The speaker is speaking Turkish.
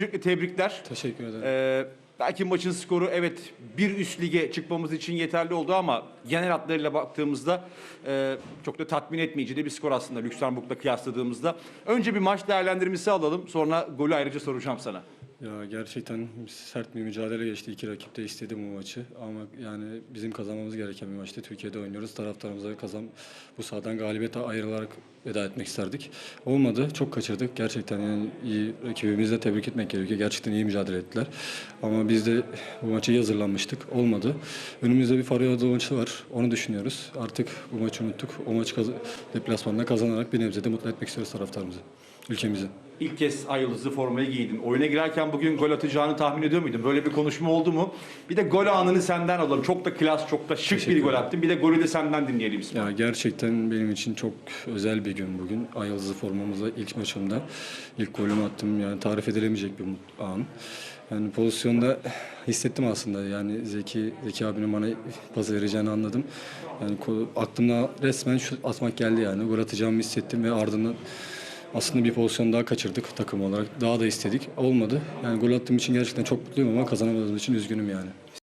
Öncelikle tebrikler. Teşekkür ederim. Ee, belki maçın skoru evet bir üst lige çıkmamız için yeterli oldu ama genel hatlarıyla baktığımızda e, çok da tatmin etmeyici de bir skor aslında Lüksemburg'la kıyasladığımızda. Önce bir maç değerlendirmesi alalım sonra golü ayrıca soracağım sana. Ya gerçekten sert bir mücadele geçti. İki rakip de istedi bu maçı. Ama yani bizim kazanmamız gereken bir maçtı. Türkiye'de oynuyoruz. Taraftarımıza kazan bu sahadan galibiyete ayrılarak veda etmek isterdik. Olmadı. Çok kaçırdık. Gerçekten yani iyi rakibimizi de tebrik etmek gerekiyor. Gerçekten iyi mücadele ettiler. Ama biz de bu maça iyi hazırlanmıştık. Olmadı. Önümüzde bir Faryalı maçı var. Onu düşünüyoruz. Artık bu maçı unuttuk. O maçı kaz- deplasmanda kazanarak bir nebze de mutlu etmek istiyoruz taraftarımızı. Ülkemizi. İlk kez ay yıldızlı formayı giydin. Oyuna girerken bugün gol atacağını tahmin ediyor muydun? Böyle bir konuşma oldu mu? Bir de gol anını senden alalım. Çok da klas, çok da şık bir gol attın. Bir de golü de senden dinleyelim. Ya gerçekten benim için çok özel bir gün bugün. Ay yıldızı formamızda ilk maçımda ilk golümü attım. Yani tarif edilemeyecek bir an. Yani pozisyonda hissettim aslında. Yani Zeki Zeki abinin bana pas vereceğini anladım. Yani aklımda resmen şu atmak geldi yani. Gol atacağımı hissettim ve ardından aslında bir pozisyon daha kaçırdık takım olarak. Daha da istedik. Olmadı. Yani gol attığım için gerçekten çok mutluyum ama kazanamadığım için üzgünüm yani.